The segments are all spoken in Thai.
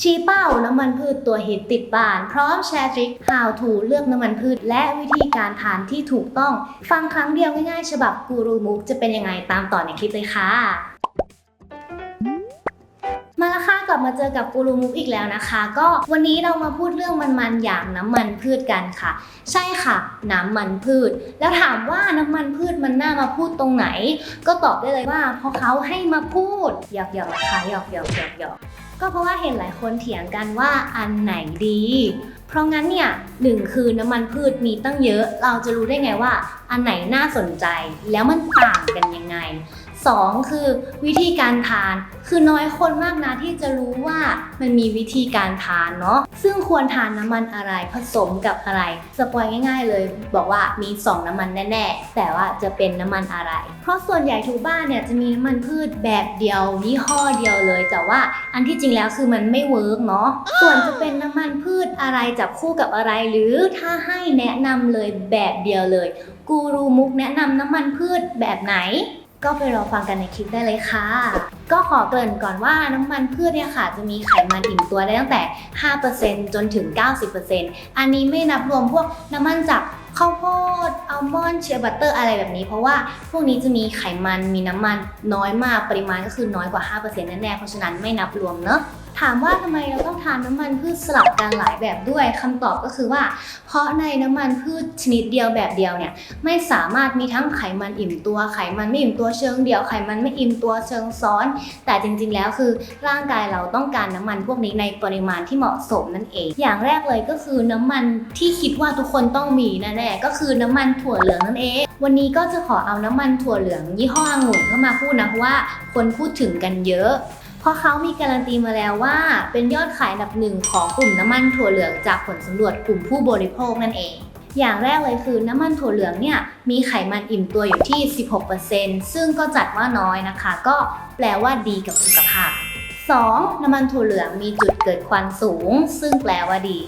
ชี้เป้าน้ำมันพืชตัวฮิตติดบ้าน พร้อมแชร์ทริค how to เลือกน้ำมันพืช และวิธีการทานที่ถูกต้อง ฟังครั้งเดียวง่ายๆ ฉบับกูรูมุกจะเป็นยังไงตามต่อในคลิปเลยค่ะ กลับมาเจอกับกูรูมุกอีกแล้วนะคะ ก็วันนี้เรามาพูดเรื่องมันๆอย่างน้ำมันพืชกันค่ะ ใช่ค่ะ น้ำมันพืช แล้วถามว่าน้ำมันพืชมันน่ามาพูดตรงไหน ก็ตอบได้เลยว่าเพราะเขาให้มาพูดหยอกหยอกๆค่ะหยอกหยอกหยอกหยอกก็เพราะว่าเห็นหลายคนเถียงกันว่าอันไหนดี เพราะงั้นเนี่ยหนึ่งคือน้ำมันพืชมีตั้งเยอะ เราจะรู้ได้ไงว่า อันไหนน่าสนใจแล้วมันต่างกันยังไง สองคือวิธีการทาน คือน้อยคนมากนะที่จะรู้ว่ามันมีวิธีการทานเนาะซึ่งควรทานน้ำมันอะไรผสมกับอะไรสปอยง่ายๆเลย บอกว่ามี 2 น้ำมันแน่ๆ แต่ว่าจะเป็นน้ำมันอะไร เพราะส่วนใหญ่ทุกบ้านเนี่ยจะมีน้ำมันพืชแบบเดียวยี่ห้อเดียวเลย แต่ว่าอันที่จริงแล้วคือมันไม่เวิร์กเนาะส่วนจะเป็นน้ำมันพืชอะไรจับคู่กับอะไร หรือถ้าให้แนะนำเลยแบบเดียวเลยกูรูมุกแนะนำน้ำมันพืชแบบไหน ก็ไปรอฟังกันในคลิปได้เลยค่ะ ก็ขอเกริ่นก่อนว่าน้ำมันพืชเนี่ยค่ะ จะมีไขมันอิ่มตัวได้ตั้งแต่ 5%จนถึง 90%อันนี้ไม่นับรวมพวกน้ำมันจากข้าวโพดอัลมอนด์เชียร์บัตเตอร์อะไรแบบนี้ เพราะว่าพวกนี้จะมีไขมันมีน้ำมันน้อยมากปริมาณก็คือน้อยกว่า 5%แน่ๆเพราะฉะนั้นไม่นับรวมเนอะ ถามว่าทำไมเราต้องทานน้ำมันพืชสลับกันหลายแบบด้วยคำตอบก็คือว่า เพราะในน้ำมันพืชชนิดเดียวแบบเดียวเนี่ยไม่สามารถมีทั้งไขมันอิ่มตัวไขมันไม่อิ่มตัวเชิงเดียวไขมันไม่อิ่มตัวเชิงซ้อน แต่จริงๆ แล้วคือร่างกายเราต้องการน้ำมันพวกนี้ในปริมาณที่เหมาะสมนั่นเอง อย่างแรกเลยก็คือน้ำมันที่คิดว่าทุกคนต้องมีแน่ๆก็คือน้ำมันถั่วเหลืองนั่นเอง วันนี้ก็จะขอเอาน้ำมันถั่วเหลืองยี่ห้อองุ่นเข้ามาพูดนะเพราะว่าคนพูดถึงกันเยอะ เพราะเขามีการันตีมาแล้วว่า เป็นยอดขายอันดับหนึ่งของกลุ่มน้ำมันถั่วเหลืองจากผลสำรวจกลุ่มผู้บริโภคนั่นเอง อย่างแรกเลยคือน้ำมันถั่วเหลืองเนี่ยมีไขมันอิ่มตัวอยู่ที่ 16%ซึ่งก็จัดว่าน้อยนะคะ ก็แปลว่าดีกับสุขภาพ 2. น้ำมันถั่วเหลืองมีจุดเกิดควันสูง ซึ่งแปลว่าดี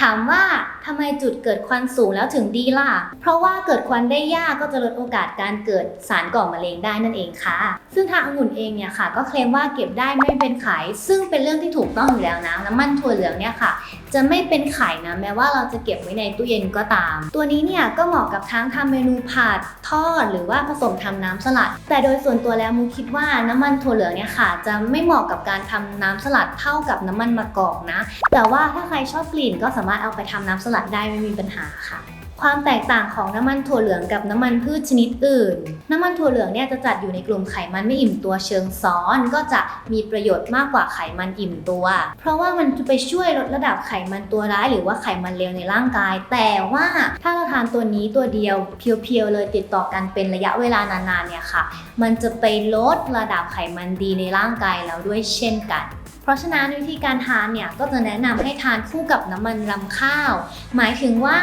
ถามว่าทำไมจุดเกิดควันสูงแล้วถึงดีล่ะ เพราะว่าเกิดควันได้ยากก็จะลดโอกาสการเกิดสารก่อมะเร็งได้นั่นเองค่ะ ซึ่งทางองุ่นเองเนี่ยค่ะ ก็เคลมว่าเก็บได้ไม่เป็นไขซึ่งเป็นเรื่องที่ถูกต้องอยู่แล้วนะน้ำมันถั่วเหลืองเนี่ยค่ะ จะไม่เป็นไข่นะแม้ว่าเราจะเก็บไว้ในตู้เย็นก็ตาม ตัวนี้เนี่ยก็เหมาะกับทั้งทำเมนูผัดทอด หรือว่าผสมทำน้ำสลัด แต่โดยส่วนตัวแล้วมูคิดว่าน้ำมันถั่วเหลืองเนี่ยค่ะ จะไม่เหมาะกับการทำน้ำสลัดเท่ากับน้ำมันมะกอกนะ แต่ว่าถ้าใครชอบกลิ่นก็สามารถเอาไปทำน้ำสลัดได้ไม่มีปัญหาค่ะ ความแตกต่างของน้ำมันถั่วเหลืองกับน้ำมันพืชชนิดอื่น น้ำมันถั่วเหลืองเนี่ยจะจัดอยู่ในกลุ่มไขมันไม่อิ่มตัวเชิงซ้อนก็จะมีประโยชน์มากกว่าไขมันอิ่มตัว เพราะว่ามันจะไปช่วยลดระดับไขมันตัวร้ายหรือว่าไขมันเลวในร่างกาย แต่ว่าถ้าเราทานตัวนี้ตัวเดียวเพียวๆเลยติดต่อกันเป็นระยะเวลานานๆเนี่ยค่ะ มันจะไปลดระดับไขมันดีในร่างกายเราด้วยเช่นกัน เพราะฉะนั้นวิธีการทานเนี่ยก็จะแนะนำให้ทานคู่กับน้ำมันรำข้าว หมายถึงว่า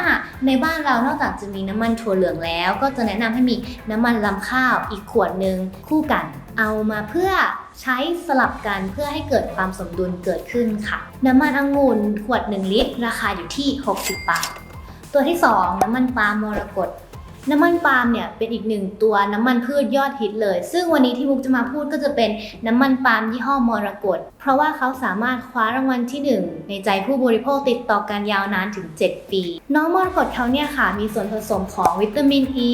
ในบ้านเรานอกจากจะมีน้ำมันถั่วเหลืองแล้ว ก็จะแนะนำให้มีน้ำมันรำข้าวอีกขวดหนึ่งคู่กันเอามาเพื่อใช้สลับกันเพื่อให้เกิดความสมดุลเกิดขึ้นค่ะ น้ำมันองุ่นขวด 1 ลิตร ราคาอยู่ที่ 60 บาท ตัวที่ 2 น้ำมันปาล์มมรกต น้ำมันปาล์มเนี่ยเป็นอีกหนึ่งตัวน้ำมันพืชยอดฮิตเลย ซึ่งวันนี้ที่มุกจะมาพูดก็จะเป็นน้ำมันปาล์มยี่ห้อมรกตเพราะว่าเขาสามารถคว้ารางวัลที่ 1 ในใจผู้บริโภคติดต่อกันยาวนานถึง 7 ปี น้องมรกตเขาเนี่ยค่ะ มีส่วนผสมของวิตามินอ e, ี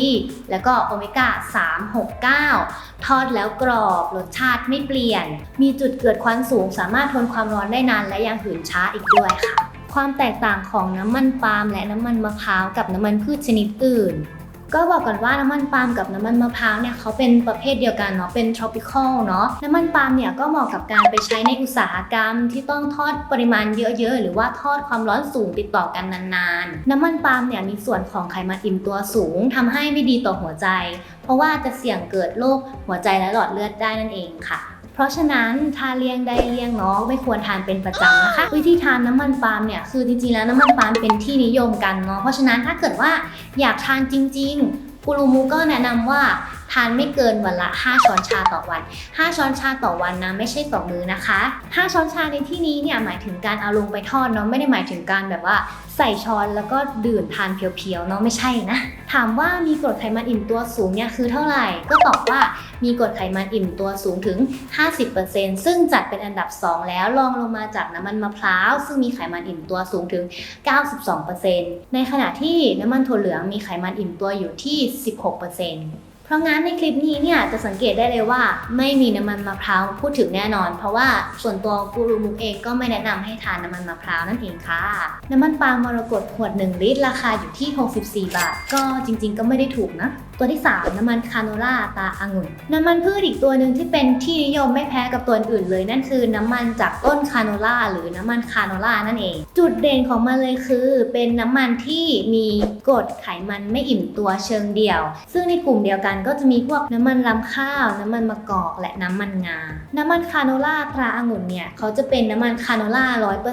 แล้วก็โอเมก้า 3 6 9 ทอดแล้วกรอบรสชาติไม่เปลี่ยน มีจุดเกิดควันสูง สามารถทนความร้อนได้นานและยังหืนช้าอีกด้วยค่ะความแตกต่างของน้ำมันปาล์มและน้ำมันมะพร้าวกับน้ำมันพืชชนิดอื่น ก็บอกก่อนว่าน้ำมันปาล์มกับน้ำมันมะพร้าวเนี่ยเขาเป็นประเภทเดียวกันเนาะเป็น tropical เนาะน้ำมันปาล์มเนี่ยก็เหมาะกับการไปใช้ในอุตสาหกรรมที่ต้องทอดปริมาณเยอะๆ หรือว่าทอดความร้อนสูงติดต่อกันนานๆ น้ำมันปาล์มเนี่ยมีส่วนของไขมันอิ่มตัวสูงทำให้ไม่ดีต่อหัวใจ เพราะว่าจะเสี่ยงเกิดโรคหัวใจและหลอดเลือดได้นั่นเองค่ะ เพราะฉะนั้นทานเลี้ยงใดเลี้ยงเนาะไม่ควรทานเป็นประจำนะคะ วิธีทานน้ำมันปาล์มเนี่ยคือจริงๆแล้วน้ำมันปาล์มเป็นที่นิยมกันเนาะเพราะฉะนั้นถ้าเกิดว่าอยากทานจริง ๆกูรูมูก็แนะนำว่า ทานไม่เกินวันละ 5 ช้อนชาต่อวัน 5 ช้อนชาต่อวันนะไม่ใช่ต่อมื้อนะคะ 5 ช้อนชาในที่นี้เนี่ยหมายถึงการเอาลงไปทอดเนาะไม่ได้หมายถึงการแบบว่าใส่ช้อนแล้วก็ดื่มทานเพียวๆเนาะไม่ใช่นะ ถามว่ามีกรดไขมันอิ่มตัวสูงเนี่ยคือเท่าไหร่ ก็ตอบว่ามีกรดไขมันอิ่มตัวสูงถึง 50%ซึ่งจัดเป็นอันดับ 2 แล้วรองลงมาจากน้ำมันมะพร้าว ซึ่งมีไขมันอิ่มตัวสูงถึง 92%ในขณะที่น้ำมันถั่วเหลืองมีไขมันอิ่มตัวอยู่ที่ 16% เพราะงั้นในคลิปนี้เนี่ยจะสังเกตได้เลยว่าไม่มีน้ำมันมะพร้าวพูดถึงแน่นอน เพราะว่าส่วนตัวกูรูมุกเองก็ไม่แนะนำให้ทานน้ำมันมะพร้าวนั่นเองค่ะ น้ำมันปาล์มมรกตขวด 1 ลิตรราคาอยู่ที่ 64 บาท ก็จริง ๆ ก็ไม่ได้ถูกนะ ตัวที่ 3 น้ำมันคาโนล่าตาองุ่นน้ำมันพืชอีกตัวหนึ่งที่เป็นที่นิยมไม่แพ้กับตัวอื่นเลย นั่นคือน้ำมันจากต้นคาโนล่าหรือน้ำมันคาโนล่านั่นเอง จุดเด่นของมันเลยคือ เป็นน้ำมันที่มีกรดไขมันไม่อิ่มตัวเชิงเดี่ยว ซึ่งในกลุ่มเดียวกันก็จะมีพวกน้ำมันลำข้าว น้ำมันมะกอกและน้ำมันงา น้ำมันคาโนล่าตราองุ่นเนี่ยเขาจะเป็นน้ำมันคาโนล่า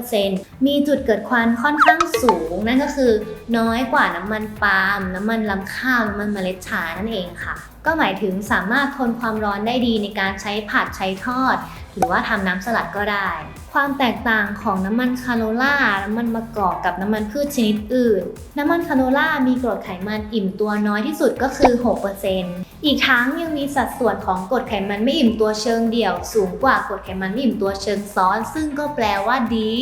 100%มีจุดเกิดควันค่อนข้างสูง นั่นก็คือ น้อยกว่าน้ำมันปาล์มน้ำมันลำข้าวน้ำมันเมล็ดชานั่นเองค่ะ ก็หมายถึงสามารถทนความร้อนได้ดีในการใช้ผัดใช้ทอด หรือว่าทำน้ำสลัดก็ได้ ความแตกต่างของน้ำมันคาโนล่า น้ำมันมะกอกกับน้ำมันพืชชนิดอื่น น้ำมันคาโนล่ามีกรดไขมันอิ่มตัวน้อยที่สุดก็คือ 6%อีกทั้งยังมีสัดส่วนของกรดไขมันไม่อิ่มตัวเชิงเดี่ยว สูงกว่ากรดไขมันไม่อิ่มตัวเชิงซ้อน ซึ่งก็แปลว่าดี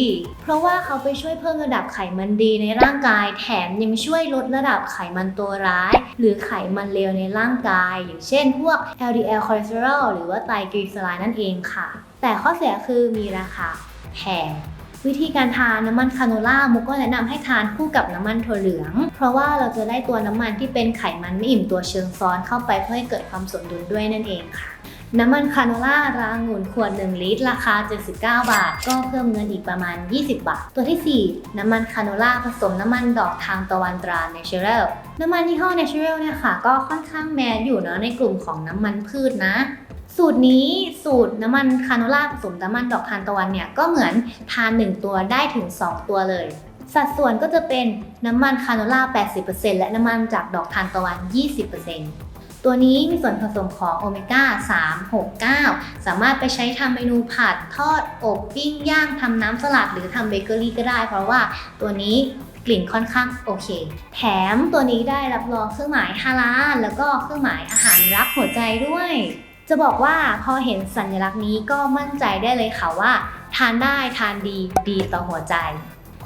เพราะว่าเขาไปช่วยเพิ่มระดับไขมันดีในร่างกาย แถมยังช่วยลดระดับไขมันตัวร้าย หรือไขมันเลวในร่างกาย อย่างเช่น พวก LDL คอเลสเตอรอลหรือว่าไตรกลีเซอไรด์นั่นเองค่ะ แต่ข้อเสียคือมีราคาแพงวิธีการทานน้ำมันคาโนล่ามุกก็แนะนำให้ทานคู่กับน้ำมันถั่วเหลือง เพราะว่าเราจะได้ตัวน้ำมันที่เป็นไขมันไม่อิ่มตัวเชิงซ้อนเข้าไปเพื่อให้เกิดความสมดุลด้วยนั่นเองค่ะ น้ำมันคาโนล่ารางุ่นขวด 1 ลิตร ราคา 79 บาท ก็เพิ่มเงินอีกประมาณ 20 บาท ตัวทีสี่4 น้ำมันคาโนล่าผสมน้ำมันดอกทางตะวันตรา Natural น้ำมันยี่ห้อ Natural เนี่ยค่ะก็ค่อนข้างแมสอยู่เนาะในกลุ่มของน้ำมันพืชนะ สูตรนี้สูตรน้ำมันคาโนล่าผสมน้ำมันดอกทานตะวันเนี่ยก็เหมือนทาน 1 ตัวได้ถึง 2 ตัวเลย สัดส่วนก็จะเป็นน้ำมันคาโนล่า 80%และน้ำมันจากดอกทานตะวัน 20%ตัวนี้มีส่วนผสมของโอเมก้า 3 6 9 สามารถไปใช้ทำเมนูผัดทอดอบปิ้งย่างทำน้ำสลัดหรือทำเบเกอรี่ก็ได้ เพราะว่าตัวนี้กลิ่นค่อนข้างโอเค แถมตัวนี้ได้รับรองเครื่องหมายฮาลาลแล้วก็เครื่องหมายอาหารรักหัวใจด้วย จะบอกว่าพอเห็นสัญลักษณ์นี้ก็มั่นใจได้เลยค่ะว่า ทานได้ทานดีดีต่อหัวใจ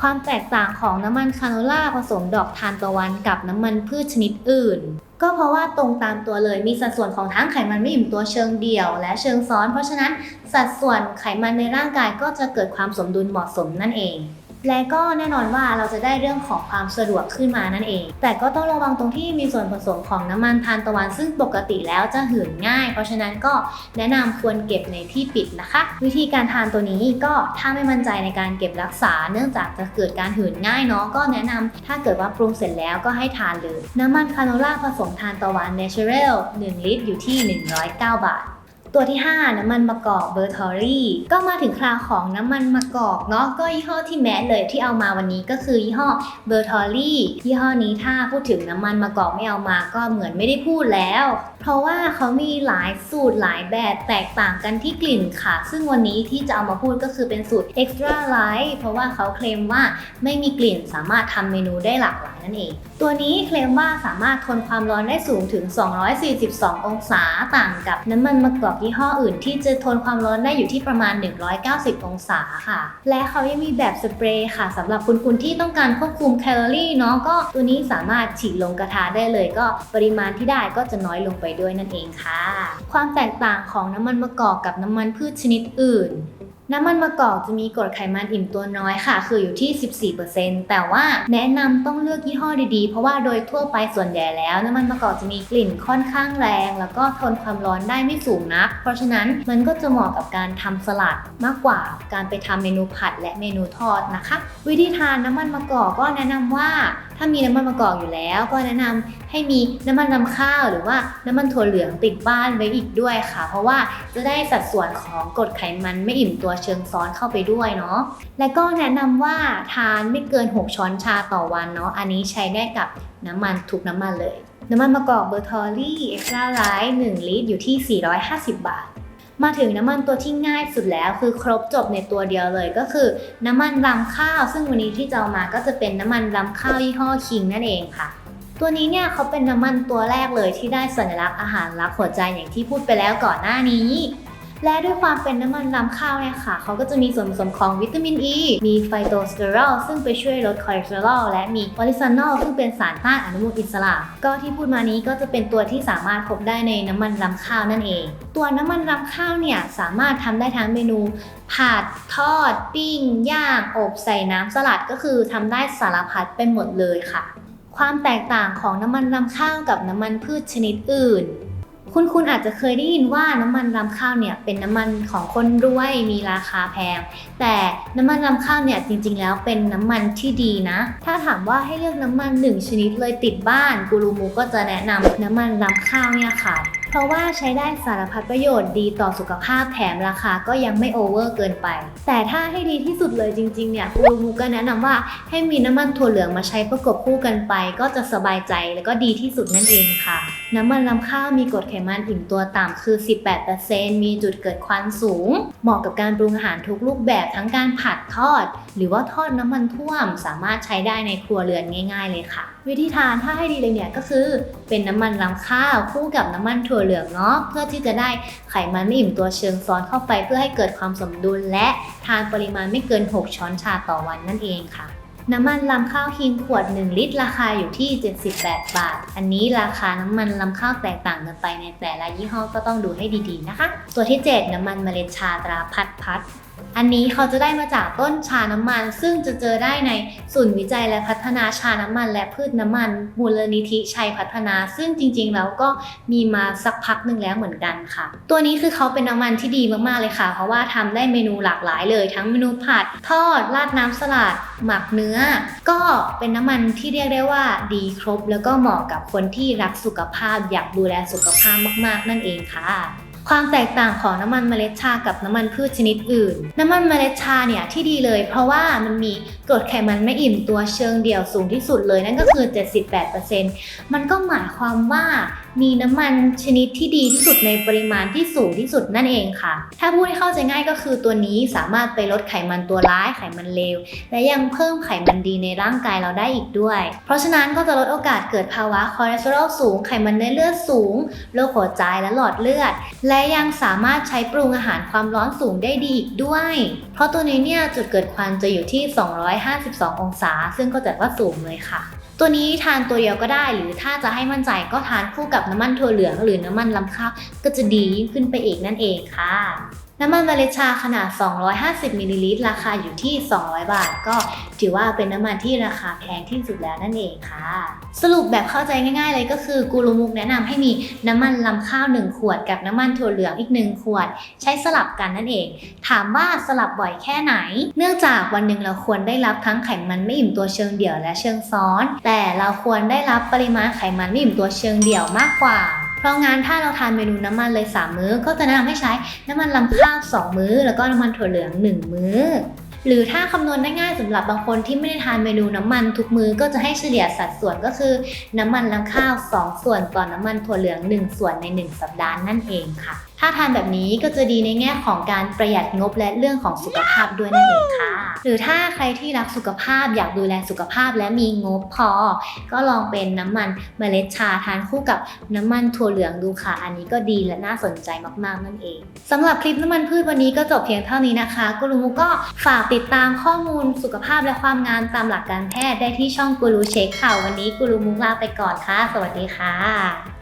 ความแตกต่างของน้ำมันคาโนล่าผสมดอกทานตะวันกับน้ำมันพืชชนิดอื่น ก็เพราะว่าตรงตามตัวเลยมีสัดส่วนของทั้งไขมันไม่อิ่มตัวเชิงเดี่ยว และเชิงซ้อน เพราะฉะนั้นสัดส่วนไขมันในร่างกายก็จะเกิดความสมดุลเหมาะสมนั่นเอง และก็แน่นอนว่าเราจะได้เรื่องของความสะดวกขึ้นมานั่นเอง แต่ก็ต้องระวังตรงที่มีส่วนผสมของน้ำมันทานตะวัน ซึ่งปกติแล้วจะหืนง่าย เพราะฉะนั้นก็แนะนำควรเก็บในที่ปิดนะคะ วิธีการทานตัวนี้ก็ถ้าไม่มั่นใจในการเก็บรักษา เนื่องจากจะเกิดการหืนง่ายเนาะก็แนะนำถ้าเกิดว่าปรุงเสร็จแล้วก็ให้ทานเลย น้ำมันคาโนล่าผสมทานตะวัน Natural 1ลิตรอยู่ที่ 109 บาท ตัวที่ 5 น้ำมันมะกอกเบอร์ทอรี่ก็มาถึงคราวของน้ำมันมะกอกเนาะก็ยี่ห้อที่แมสเลยที่เอามาวันนี้ก็คือยี่ห้อเบอร์ทอรี่ยี่ห้อนี้ถ้าพูดถึงน้ำมันมะกอกไม่เอามาก็เหมือนไม่ได้พูดแล้ว เพราะว่าเขามีหลายสูตรหลายแบบแตกต่างกันที่กลิ่นค่ะ ซึ่งวันนี้ที่จะเอามาพูดก็คือเป็นสูตร extra light เพราะว่าเขาเคลมว่าไม่มีกลิ่นสามารถทำเมนูได้หลากหลาย นั่นเอง ตัวนี้เคลมว่าสามารถทนความร้อนได้สูงถึง 242 องศาต่างกับน้ำมันมะกอกยี่ห้ออื่น ที่จะทนความร้อนได้อยู่ที่ประมาณ 190 องศาค่ะ และเขายังมีแบบสเปรย์ค่ะสำหรับคุณคุณที่ต้องการควบคุมแคลอรี่เนาะก็ตัวนี้สามารถฉีดลงกระทะได้เลย ก็ปริมาณที่ได้ก็จะน้อยลงไปด้วยนั่นเองค่ะ ความแตกต่างของน้ำมันมะกอกกับน้ำมันพืชชนิดอื่น น้ำมันมะกอกจะมีกรดไขมันอิ่มตัวน้อยค่ะ คืออยู่ที่ 14%แต่ว่าแนะนำต้องเลือกยี่ห้อดีๆ เพราะว่าโดยทั่วไปส่วนใหญ่แล้ว น้ำมันมะกอกจะมีกลิ่นค่อนข้างแรง แล้วก็ทนความร้อนได้ไม่สูงนัก เพราะฉะนั้นมันก็จะเหมาะกับการทำสลัดมากกว่าการไปทำเมนูผัดและเมนูทอดนะคะ วิธีทานน้ำมันมะกอกก็แนะนำว่าถ้ามีน้ำมันมะกอกอยู่แล้ว ก็แนะนำให้มีน้ำมันนำข้าว หรือว่าน้ำมันถั่วเหลืองติดบ้านไว้อีกด้วยค่ะ เพราะว่าจะได้สัดส่วนของกรดไขมันไม่อิ่มตัวเชิงซ้อนเข้าไปด้วยเนาะและก็แนะนำว่าทานไม่เกิน 6 ช้อนชาต่อวันเนาะอันนี้ใช้ได้กับน้ำมันทุกน้ำมันเลย น้ำมันมะกอกเบอร์ทอรี่เอ็กซ์ตร้าไลท์1ลิตรอยู่ที่ 450 บาท มาถึงน้ำมันตัวที่ง่ายสุดแล้วคือครบจบในตัวเดียวเลยก็คือ น้ำมันรำข้าว ซึ่งวันนี้ที่จะเอามาก็จะเป็นน้ำมันรำข้าวยี่ห้อคิงนั่นเองค่ะ ตัวนี้เนี่ยเขาเป็นน้ำมันตัวแรกเลยที่ได้สัญลักษณ์อาหารรักหัวใจอย่างที่พูดไปแล้วก่อนหน้านี้ และด้วยความเป็นน้ำมันรำข้าวเนี่ยค่ะ เขาก็จะมีส่วนผสมของวิตามินอ e, ีมีไฟโตสเตอรอลซึ่งไปช่วยลดคอเลสเตอรอลและมีโพลิซานอลซึ่งเป็นสารต้านอนุมูลอิสระ ก็ที่พูดมานี้ก็จะเป็นตัวที่สามารถพบได้ในน้ำมันรำข้าวนั่นเอง ตัวน้ำมันรำข้าวเนี่ยสามารถทำได้ทั้งเมนูผัดทอด ปิ้ง ย่าง อบใส่น้ำสลัดก็คือทำได้สารพัดเป็นหมดเลยค่ะ ความแตกต่างของน้ำมันรำข้าวกับน้ำมันพืชชนิดอื่น คุณคุณอาจจะเคยได้ยินว่าน้ำมันรำข้าวเนี่ยเป็นน้ำมันของคนรวยมีราคาแพง แต่น้ำมันรำข้าวเนี่ยจริง ๆ แล้วเป็นน้ำมันที่ดีนะ ถ้าถามว่าให้เลือกน้ำมันหนึ่งชนิดเลยติดบ้านกูรูมูก็จะแนะนำน้ำมันรำข้าวเนี่ยค่ะ เพราะว่าใช้ได้สารพัดประโยชน์ดีต่อสุขภาพแถมราคาก็ยังไม่โอเวอร์เกินไป แต่ถ้าให้ดีที่สุดเลยจริงๆเนี่ยกูรูมูก็แนะนำว่าให้มีน้ำมันถั่วเหลืองมาใช้ประกบคู่กันไป ก็จะสบายใจแล้วก็ดีที่สุดนั่นเองค่ะ น้ำมันรำข้าวมีกรดไขมันอิ่มตัวต่ำคือ 18%มีจุดเกิดควันสูง เหมาะกับการปรุงอาหารทุกรูปแบบทั้งการผัดทอด หรือว่าทอดน้ำมันท่วมสามารถใช้ได้ในครัวเรือนง่าย ๆ เลยค่ะ วิธีทานถ้าให้ดีเลยเนี่ยก็คือเป็นน้ำมันรำข้าวคู่กับน้ำมันถั่วเหลืองเนาะเพื่อที่จะได้ไขมันไม่อิ่มตัวเชิงซ้อนเข้าไปเพื่อให้เกิดความสมดุล และทานปริมาณไม่เกิน 6 ช้อนชาต่อวันนั่นเองค่ะ น้ำมันลำข้าวคิงขวด 1 ลิตร ราคาอยู่ที่ 78 บาท อันนี้ราคาน้ำมันลำข้าวแตกต่างกันไปในแต่ละยี่ห้อก็ต้องดูให้ดีๆนะคะ ตัวที่ 7 น้ำมันเมล็ดชาตราพัดพัด อันนี้เขาจะได้มาจากต้นชาน้ำมัน ซึ่งจะเจอได้ในศูนย์วิจัยและพัฒนาชาน้ำมัน และพืชน้ำมัน มูลนิธิชัยพัฒนา ซึ่งจริงๆแล้วก็มีมาสักพักหนึ่งแล้วเหมือนกันค่ะ ตัวนี้คือเขาเป็นน้ำมันที่ดีมากๆเลยค่ะ เพราะว่าทำได้เมนูหลากหลายเลย ทั้งเมนูผัด ทอด ราดน้ำสลัด หมักเนื้อ ก็เป็นน้ำมันที่เรียกได้ว่าดีครบ แล้วก็เหมาะกับคนที่รักสุขภาพอยากดูแลสุขภาพมาก ๆ นั่นเองค่ะ ความแตกต่างของน้ำมันเมล็ดชากับน้ำมันพืชชนิดอื่น น้ำมันเมล็ดชาเนี่ยที่ดีเลย เพราะว่ามันมีกรดไขมันไม่อิ่มตัวเชิงเดี่ยวสูงที่สุดเลยนั่นก็คือ 78%มันก็หมายความว่า มีน้ำมันชนิดที่ดีที่สุดในปริมาณที่สูงที่สุดนั่นเองค่ะ ถ้าพูดให้เข้าใจง่ายก็คือตัวนี้สามารถไปลดไขมันตัวร้ายไขมันเลว และยังเพิ่มไขมันดีในร่างกายเราได้อีกด้วย เพราะฉะนั้นก็จะลดโอกาสเกิดภาวะคอเลสเตอรอลสูง ไขมันในเลือดสูง โรคหัวใจและหลอดเลือด และยังสามารถใช้ปรุงอาหารความร้อนสูงได้ดีอีกด้วย เพราะตัวนี้เนี่ยจุดเกิดควันจะอยู่ที่ 252 องศา ซึ่งก็จัดว่าสูงเลยค่ะ ตัวนี้ทานตัวเดียวก็ได้ หรือถ้าจะให้มั่นใจก็ทานคู่กับน้ำมันถั่วเหลือง หรือน้ำมันลำข้าวก็จะดียิ่งขึ้นไปอีกนั่นเองค่ะ น้ำมันเมล็ดชาขนาด 250มิลลิลิตรราคาอยู่ที่ 200 บาท ก็ถือว่าเป็นน้ำมันที่ราคาแพงที่สุดแล้วนั่นเองค่ะ สรุปแบบเข้าใจง่ายๆเลยก็คือกูรูมุกแนะนำให้มีน้ำมันลำข้าว 1 ขวดกับน้ำมันถั่วเหลืองอีก 1 ขวด ใช้สลับกันนั่นเอง ถามว่าสลับบ่อยแค่ไหน เนื่องจากวันหนึ่งเราควรได้รับทั้งไขมันไม่อิ่มตัวเชิงเดี่ยวและเชิงซ้อน แต่เราควรได้รับปริมาณไขมันไม่อิ่มตัวเชิงเดี่ยวมากกว่า ราะงั้นถ้าเราทานเมนูน้ำมันเลย 3 มื้อ ก็จะแนะนำให้ใช้น้ำมันลำข้าว 2 มื้อ แล้วก็น้ำมันถั่วเหลือง 1 มื้อ หรือถ้าคำนวณได้ง่ายสำหรับบางคนที่ไม่ได้ทานเมนูน้ำมันทุกมื้อก็จะให้เฉลี่ยสัดส่วนก็คือ น้ำมันลำข้าว 2 ส่วนต่อน้ำมันถั่วเหลือง 1 ส่วนใน 1 สัปดาห์นั่นเองค่ะ ถ้าทานแบบนี้ก็จะดีในแง่ของการประหยัดงบและเรื่องของสุขภาพด้วยนั่นเองค่ะ หรือถ้าใครที่รักสุขภาพอยากดูแลสุขภาพและมีงบพอ ก็ลองเป็นน้ำมันเมล็ดชาทานคู่กับน้ำมันถั่วเหลืองดูค่ะ อันนี้ก็ดีและน่าสนใจมากๆนั่นเองสำหรับคลิปน้ำมันพืชวันนี้ก็จบเพียงเท่านี้นะคะกูรูมุก็ฝากติดตามข้อมูลสุขภาพและความงามตามหลักการแพทย์ได้ที่ช่องกูรูเช็คค่ะวันนี้กูรูมุลาไปก่อนค่ะ สวัสดีค่ะ